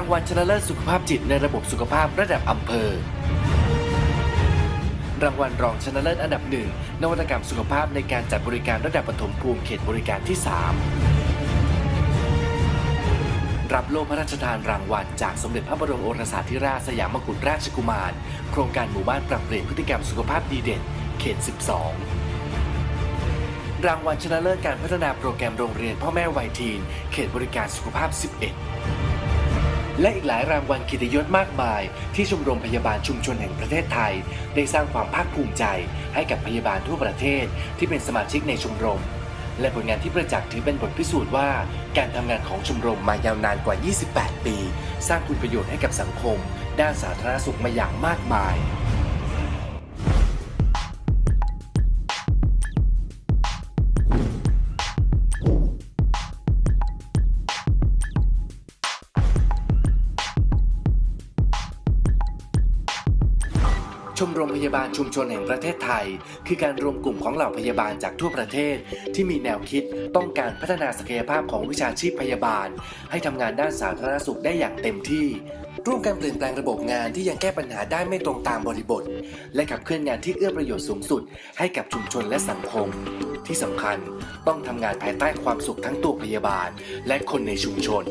รางวัลชนะเลิศสุขภาพจิตในระบบสุขภาพระดับอำเภอ รางวัลรองชนะเลิศอันดับหนึ่งนวัตกรรมสุขภาพในการจัดบริการระดับปฐมภูมิเขตบริการที่ 3 รับโล่พระราชทานรางวัลจากสมเด็จพระบรมโอรสาธิราชสยามกุฎราชกุมาร โครงการหมู่บ้านปรับเปลี่ยนพฤติกรรมสุขภาพดีเด่น เขต 12รางวัลชนะเลิศการพัฒนาโปรแกรมโรงเรียนพ่อแม่วัยทีน เขตบริการสุขภาพ 11 และอีกหลายรางวัลกิตยศมากมาย ที่ชมรมพยาบาลชุมชนแห่งประเทศไทย ได้สร้างความภาคภูมิใจ ให้กับพยาบาลทั่วประเทศที่เป็นสมาชิกในชมรม และผลงานที่ประจักษ์ถือเป็นบทพิสูจน์ว่า การทำงานของชมรมมายาวนานกว่า 28 ปี สร้างคุณประโยชน์ให้กับสังคม ด้านสาธารณสุขมาอย่างมากมาย ชมรมพยาบาลชุมชนแห่งประเทศไทย คือการรวมกลุ่มของเหล่าพยาบาลจากทั่วประเทศ ที่มีแนวคิดต้องการพัฒนาศักยภาพของวิชาชีพพยาบาล ให้ทำงานด้านสาธารณสุขได้อย่างเต็มที่ ร่วมกันเปลี่ยนแปลงระบบงานที่ยังแก้ปัญหาได้ไม่ตรงตามบริบท และขับเคลื่อนงานที่เอื้อประโยชน์สูงสุด ให้กับชุมชนและสังคม ที่สำคัญต้องทำงานภายใต้ความสุขทั้งตัวพยาบาล และคนในชุมชน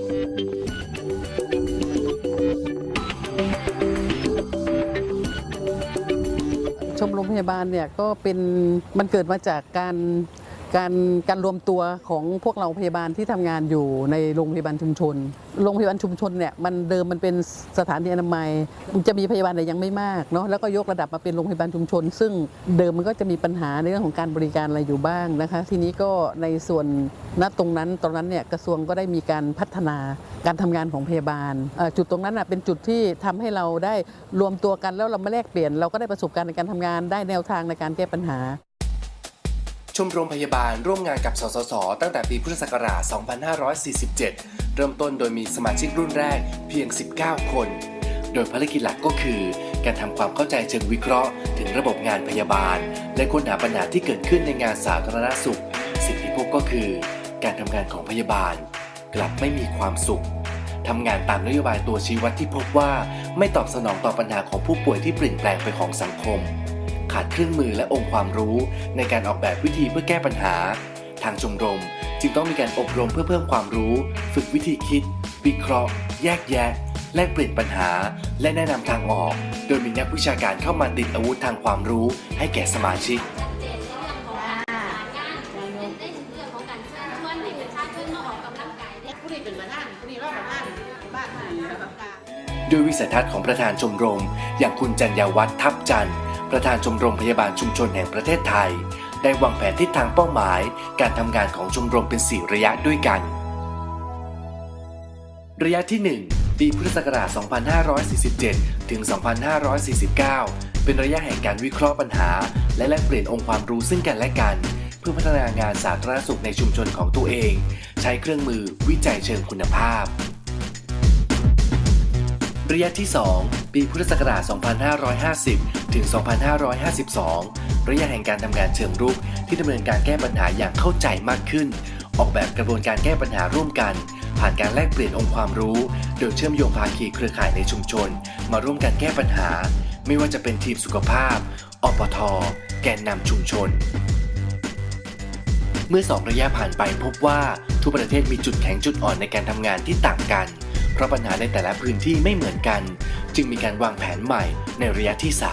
ชมรมพยาบาลเนี่ยก็เป็นมันเกิดมาจากการ การการรวมตัวของพวกเราพยาบาลที่ทำงานอยู่ในโรงพยาบาลชุมชน โรงพยาบาลชุมชนเนี่ยมันเดิมมันเป็นสถานที่อนามัยจะมีพยาบาลแต่ยังไม่มากเนาะแล้วก็ยกระดับมาเป็นโรงพยาบาลชุมชน ซึ่งเดิมมันก็จะมีปัญหาในเรื่องของการบริการอะไรอยู่บ้างนะคะ ทีนี้ก็ในส่วนณตรงนั้นตรงนั้นเนี่ยกระทรวงก็ได้มีการพัฒนาการทำงานของพยาบาล จุดตรงนั้นน่ะเป็นจุดที่ทำให้เราได้รวมตัวกันแล้วเรามาแลกเปลี่ยน เราก็ได้ประสบการณ์ในการทำงานได้แนวทางในการแก้ปัญหา ชมรมพยาบาลร่วมงานกับสสส ตั้งแต่ปีพุทธศักราช 2547 เริ่มต้นโดยมีสมาชิกรุ่นแรกเพียง 19 คน โดยภารกิจหลักก็คือ การทำความเข้าใจเชิงวิเคราะห์ ถึงระบบงานพยาบาล และค้นหาปัญหาที่เกิดขึ้นในงานสาธารณสุข สิ่งที่พบก็คือ การทำงานของพยาบาล กลับไม่มีความสุขทำงานตามนโยบายตัวชี้วัดที่พบว่า ไม่ตอบสนองต่อปัญหาของผู้ป่วยที่เปลี่ยนแปลงไปของสังคม ขาดเครื่องมือและองค์ความรู้ในการออกแบบวิธีเพื่อแก้ปัญหา ทางชมรม จึงต้องมีการอบรมเพื่อเพิ่มความรู้ ฝึกวิธีคิด วิเคราะห์ แยกแยะ แลกเปลี่ยนปัญหา และแนะนำทางออก โดยมีนักวิชาการเข้ามาติดอาวุธทางความรู้ ให้แก่สมาชิก ด้วยได้ผู้นี้เป็นประธานผู้นี้รองประธานบ้านผู้นี้รับการด้วยวิสัยทัศน์ของประธานชมรม อย่างคุณจัญญาวัฒน์ทับจันทร์ ประธานชมรมพยาบาลชุมชนแห่งประเทศไทย ได้วางแผนทิศทางเป้าหมาย การทำงานของชมรมเป็น 4 ระยะด้วยกัน ระยะที่ 1 ปีพุทธศักราช 2547 ถึง 2549 เป็นระยะแห่งการวิเคราะห์ปัญหา และแลกเปลี่ยนองค์ความรู้ซึ่งกันและกัน เพื่อพัฒนางานสาธารณสุขในชุมชนของตัวเอง ใช้เครื่องมือวิจัยเชิงคุณภาพ ระยะที่ 2 ปีพุทธศักราช 2550 ถึง 2552 ระยะแห่งการทำงานเชิงรุกที่ดำเนินการแก้ปัญหาอย่างเข้าใจมากขึ้น ออกแบบกระบวนการแก้ปัญหาร่วมกัน ผ่านการแลกเปลี่ยนองค์ความรู้ โดยเชื่อมโยงภาคีเครือข่ายในชุมชน มาร่วมกันแก้ปัญหา ไม่ว่าจะเป็นทีมสุขภาพอปท แกนนำชุมชน เมื่อสองระยะผ่านไปพบว่าทุกประเทศมีจุดแข็งจุดอ่อนในการทำงานที่ต่างกัน ราะปัญหาในแต่ละพื้นที่ไม่เหมือนกัน จึงมีการวางแผนใหม่ในระยะที่ 3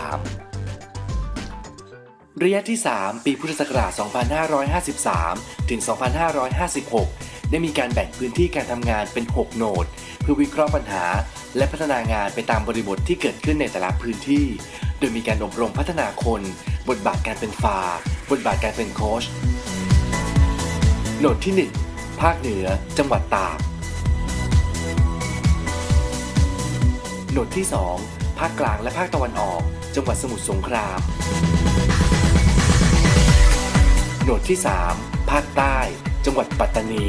ระยะที่ 3 ปีพุทธศักราช 2553 ถึง 2556 ได้มีการแบ่งพื้นที่การทำงานเป็น 6 โหนด เพื่อวิเคราะห์ปัญหา และพัฒนางานไปตามบริบทที่เกิดขึ้นในแต่ละพื้นที่ โดยมีการอบรมพัฒนาคน บทบาทการเป็นฟาบทบาทการเป็นโค้ชโหนดที่ 1 ภาคเหนือ จังหวัดตาก นดที่ 2 ภาคกลางและภาคตะวันออก จังหวัดสมุทรสงคราม โหนดที่ 3 ภาคใต้ จังหวัดปัตตานี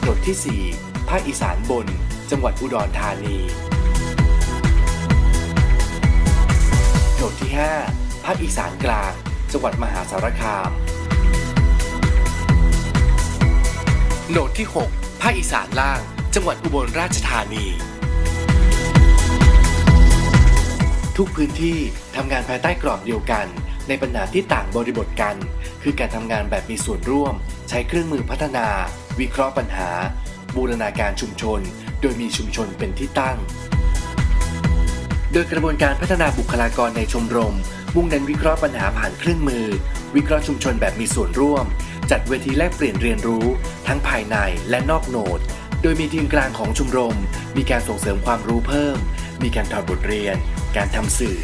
โหนดที่ 4 ภาคอีสานบน จังหวัดอุดรธานี โหนดที่ 5 ภาคอีสานกลาง จังหวัดมหาสารคาม โหนดที่6าคอีสานล่าง จังหวัดอุบลราชธานี ทุกพื้นที่ทำงานภายใต้กรอบเดียวกัน ในปัญหาที่ต่างบริบทกัน คือการทำงานแบบมีส่วนร่วม ใช้เครื่องมือพัฒนา วิเคราะห์ปัญหา บูรณาการชุมชน โดยมีชุมชนเป็นที่ตั้ง โดยกระบวนการพัฒนาบุคลากรในชมรม มุ่งเน้นวิเคราะห์ปัญหาผ่านเครื่องมือ วิเคราะห์ชุมชนแบบมีส่วนร่วม จัดเวทีแลกเปลี่ยนเรียนรู้ ทั้งภายในและนอกโหนด โดยมีทีมกลางของชมรม มีการส่งเสริมความรู้เพิ่ม มีการถอดบทเรียน การทำสื่อ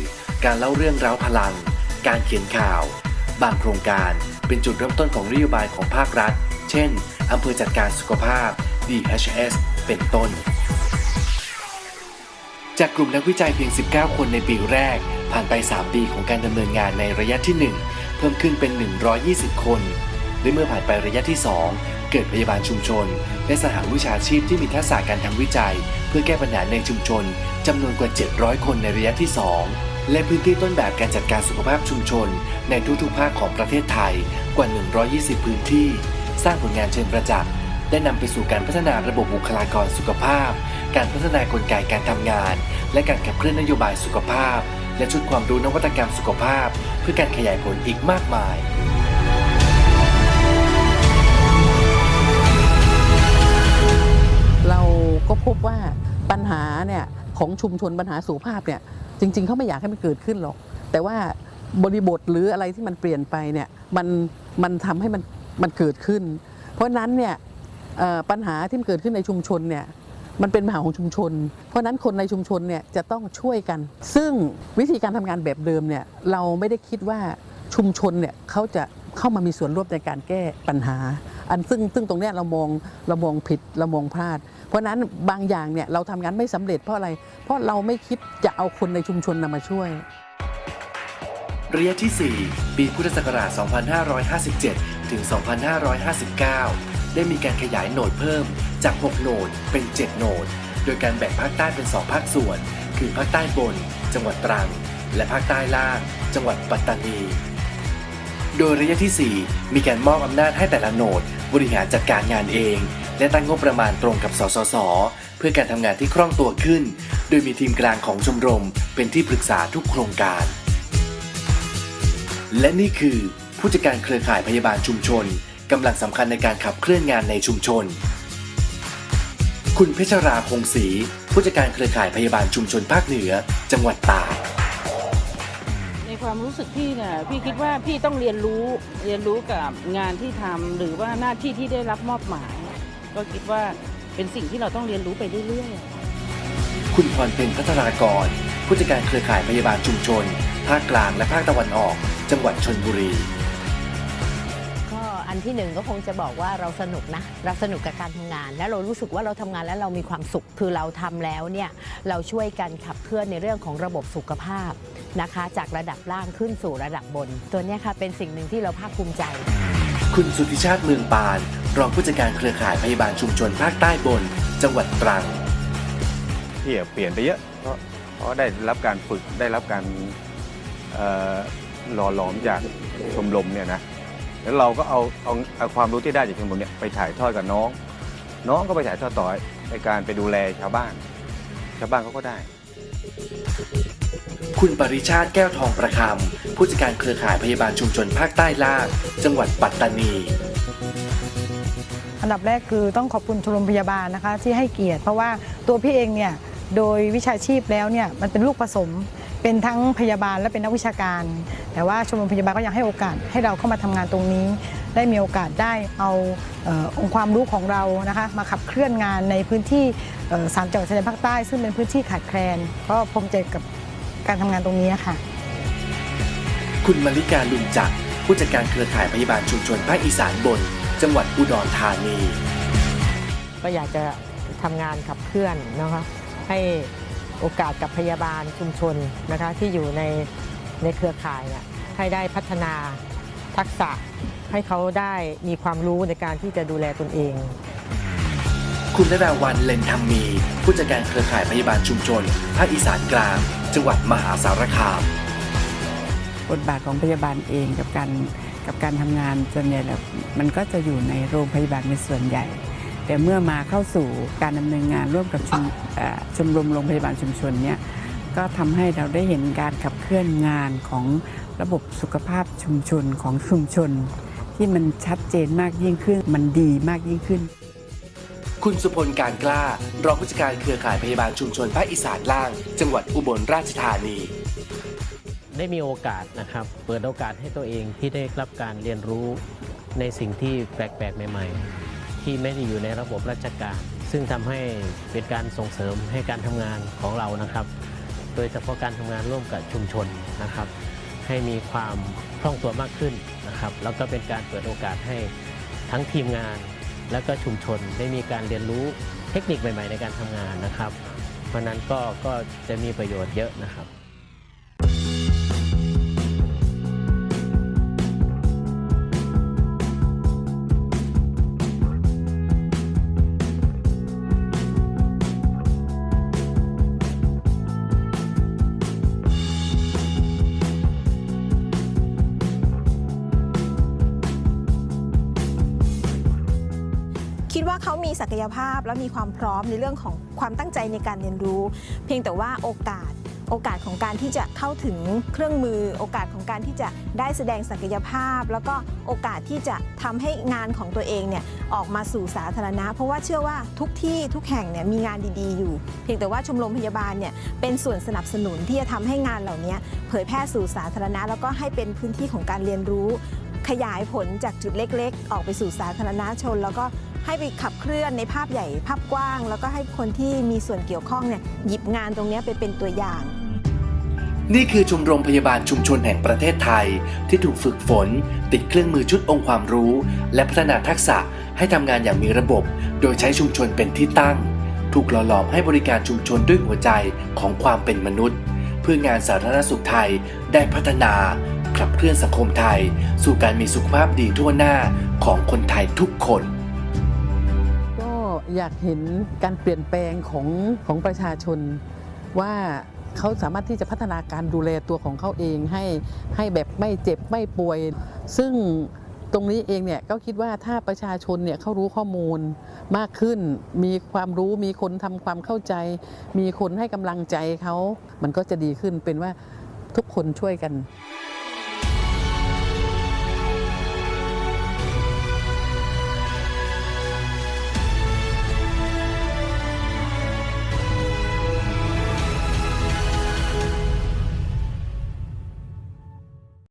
การเล่าเรื่องร้าพลัง การเขียนข่าว บางโครงการเป็นจุดเริ่มต้นของนโยบายของภาครัฐ เช่นอำเภอจัดการสุขภาพ DHS เป็นต้น จากกลุ่มนักวิจัยเพียง 19 คนในปีแรก ผ่านไป 3 ปีของการดำเนินงานในระยะที่ 1 เพิ่มขึ้นเป็น 120 คน และเมื่อผ่านไประยะที่ 2 เกิดพยาบาลชุมชน และสหวิชาชีพที่มีทักษะการทำวิจัย เพื่อแก้ปัญหาในชุมชนจำนวนกว่า 700 คนในระยะที่ 2 และพื้นที่ต้นแบบการจัดการสุขภาพชุมชน ในทุกๆภาคของประเทศไทยกว่า 120 พื้นที่ สร้างผลงานเชิงประจักษ์ได้นำไปสู่การพัฒนาระบบบุคลากรสุขภาพ การพัฒนากลไกการทำงาน และการขับเคลื่อนนโยบายสุขภาพ และชุดความรู้นวัตกรรมสุขภาพ เพื่อการขยายผลอีกมากมาย ก็พบว่าปัญหาเนี่ยของชุมชนปัญหาสุขภาพเนี่ยจริง ๆเขาไม่อยากให้มันเกิดขึ้นหรอก แต่ว่าบริบทหรืออะไรที่มันเปลี่ยนไปเนี่ยมันมันทำให้มันมันเกิดขึ้น เพราะนั้นเนี่ยเอ่อปัญหาที่มันเกิดขึ้นในชุมชนเนี่ยมันเป็นปัญหาของชุมชน เพราะฉะนั้นคนในชุมชนเนี่ยจะต้องช่วยกัน ซึ่งวิธีการทำงานแบบเดิมเนี่ยเราไม่ได้คิดว่าชุมชนเนี่ยเขาจะเข้ามามีส่วนร่วมในการแก้ปัญหา อันซึ่งซึ่งตรงเนี้ยเรามองเรามองผิดเรามองพลาด เพราะนั้นบางอย่างเนี่ยเราทำงานไม่สำเร็จเพราะอะไร เพราะเราไม่คิดจะเอาคนในชุมชนนำมาช่วย ระยะที่ 4 ปีพุทธศักราช 2557 ถึง 2559 ได้มีการขยายโหนดเพิ่มจาก 6 โหนดเป็น 7 โหนด โดยการแบ่งภาคใต้เป็น 2 ภาคส่วน คือภาคใต้บน จังหวัดตรัง และภาคใต้ล่าง จังหวัดปัตตานี โดยระยะที่ 4 มีการมอบอำนาจให้แต่ละโหนด บริหารจัดการงานเอง และตั้งงบประมาณตรงกับสสส เพื่อการทำงานที่คล่องตัวขึ้น โดยมีทีมกลางของชมรม เป็นที่ปรึกษาทุกโครงการ และนี่คือผู้จัดการเครือข่ายพยาบาลชุมชนกำลังสำคัญในการขับเคลื่อนงานในชุมชน คุณเพชรราคงศรีผู้จัดการเครือข่ายพยาบาลชุมชนภาคเหนือ จังหวัดตาก ความรู้สึกพี่เนี่ยพี่คิดว่าพี่ต้องเรียนรู้เรียนรู้กับงานที่ทำหรือว่าหน้าที่ที่ได้รับมอบหมาย ก็คิดว่าเป็นสิ่งที่เราต้องเรียนรู้ไปเรื่อยๆ คุณพรเป็นพัฒนากร ผู้จัดการเครือข่ายพยาบาลชุมชน ภาคกลางและภาคตะวันออก จังหวัดชนบุรี อันที่หนึ่งก็คงจะบอกว่าเราสนุกนะเราสนุกกับการทำงาน แล้วเรารู้สึกว่าเราทำงานแล้วเรามีความสุขคือเราทำแล้วเนี่ยเราช่วยกันขับเคลื่อนในเรื่องของระบบสุขภาพนะคะ จากระดับล่างขึ้นสู่ระดับบน ตัวเนี้ยค่ะเป็นสิ่งหนึ่งที่เราภาคภูมิใจ คุณสุทธิชาติเมืองปาน รองผู้จัดการเครือข่ายพยาบาลชุมชนภาคใต้บน จังหวัดตรังพี่เปลี่ยนไปเยอะเพราะเพราะได้รับการฝึกได้รับการเอ่อหล่อหลอมจากชมรมเนี่ยนะ แล้วเราก็เอาเอาเอาความรู้ที่ได้จากชมรมเนี่ยไปถ่ายทอดกับน้อง น้องก็ไปถ่ายทอดต่อในการไปดูแลชาวบ้าน ชาวบ้านเขาก็ได้ คุณปริชาติแก้วทองประคำผู้จัดการเครือข่ายพยาบาลชุมชนภาคใต้ล่าง จังหวัดปัตตานี อันดับแรกคือต้องขอบคุณชมรมพยาบาลนะคะที่ให้เกียรติ เพราะว่าตัวพี่เองเนี่ยโดยวิชาชีพแล้วเนี่ยมันเป็นลูกผสม เป็นทั้งพยาบาลและเป็นนักวิชาการ แต่ว่าชมรมพยาบาลก็ยังให้โอกาสให้เราเข้ามาทำงานตรงนี้ ได้มีโอกาสได้เอาเอ่อองค์ความรู้ของเรานะคะมาขับเคลื่อนงานในพื้นที่เอ่อสามจังหวัดชายแดนภาคใต้ ซึ่งเป็นพื้นที่ขาดแคลน ก็ภูมิใจกับการทำงานตรงนี้ค่ะ คุณมาริกาลุนจักรผู้จัดการเครือข่ายพยาบาลชุมชนภาคอีสานบน จังหวัดอุดรธานี ก็อยากจะทำงานขับเคลื่อนนะคะให้ โอกาสกับพยาบาลชุมชนนะคะที่อยู่ในในเครือข่ายเนี่ยให้ได้พัฒนาทักษะให้เขาได้มีความรู้ในการที่จะดูแลตนเอง คุณนราวันเลนธรรมมี ผู้จัดการเครือข่ายพยาบาลชุมชน ภาคอีสานกลาง จังหวัดมหาสารคาม บทบาทของพยาบาลเองกับการกับการทำงานส่วนใหญ่แล้วมันก็จะอยู่ในโรงพยาบาลเป็นส่วนใหญ่ แต่แต่เมื่อมาเข้าสู่การดำเนินงานร่วมกับชมเอ่อชมรมโรงพยาบาลชุมชนเนี่ยก็ทำให้เราได้เห็นการขับเคลื่อนงานของระบบสุขภาพชุมชนของชุมชน ที่มันชัดเจนมากยิ่งขึ้น มันดีมากยิ่งขึ้น คุณสุพลการกล้า รองผู้จัดการเครือข่ายพยาบาลชุมชนภาคอีสานล่าง จังหวัดอุบลราชธานีได้มีโอกาสนะครับ เปิดโอกาสให้ตัวเองที่ได้รับการเรียนรู้ในสิ่งที่แปลกๆ ใหม่ ๆ ที่ไม่ได้อยู่ในระบบราชการ ซึ่งทำให้เป็นการส่งเสริมให้การทำงานของเรานะครับ โดยเฉพาะการทำงานร่วมกับชุมชนนะครับ ให้มีความคล่องตัวมากขึ้นนะครับ แล้วก็เป็นการเปิดโอกาสให้ทั้งทีมงานและก็ชุมชนได้มีการเรียนรู้เทคนิคใหม่ ๆ ในการทำงานนะครับ เพราะนั้นก็ก็จะมีประโยชน์เยอะนะครับ เขามีศักยภาพและมีความพร้อมในเรื่องของความตั้งใจในการเรียนรู้ เพียงแต่ว่าโอกาสโอกาสของการที่จะเข้าถึงเครื่องมือ โอกาสของการที่จะได้แสดงศักยภาพ แล้วก็โอกาสที่จะทำให้งานของตัวเองเนี่ยออกมาสู่สาธารณะ เพราะว่าเชื่อว่าทุกที่ทุกแห่งเนี่ยมีงานดีๆ อยู่ เพียงแต่ว่าชมรมพยาบาลเนี่ยเป็นส่วนสนับสนุนที่จะทำให้งานเหล่านี้เผยแพร่สู่สาธารณะ แล้วก็ให้เป็นพื้นที่ของการเรียนรู้ ขยายผลจากจุดเล็ก ๆ ออกไปสู่สาธารณชน แล้วก็ ให้ไปขับเคลื่อนในภาพใหญ่ภาพกว้าง แล้วก็ให้คนที่มีส่วนเกี่ยวข้องเนี่ยหยิบงานตรงนี้ไปเป็นตัวอย่าง นี่คือชมรมพยาบาลชุมชนแห่งประเทศไทย ที่ถูกฝึกฝน ติดเครื่องมือชุดองค์ความรู้ และพัฒนาทักษะให้ทำงานอย่างมีระบบ โดยใช้ชุมชนเป็นที่ตั้ง ถูกหล่อหลอมให้บริการชุมชนด้วยหัวใจของความเป็นมนุษย์ เพื่องานสาธารณสุขไทยได้พัฒนาขับเคลื่อนสังคมไทย สู่การมีสุขภาพดีทั่วหน้าของคนไทยทุกคน อยากเห็นการเปลี่ยนแปลงของของประชาชนว่าเขาสามารถที่จะพัฒนาการดูแลตัวของเขาเองให้ให้แบบไม่เจ็บไม่ป่วย ซึ่งตรงนี้เองเนี่ยก็คิดว่าถ้าประชาชนเนี่ยเขารู้ข้อมูลมากขึ้น มีความรู้มีคนทำความเข้าใจ มีคนให้กำลังใจเขา มันก็จะดีขึ้นเป็นว่าทุกคนช่วยกัน「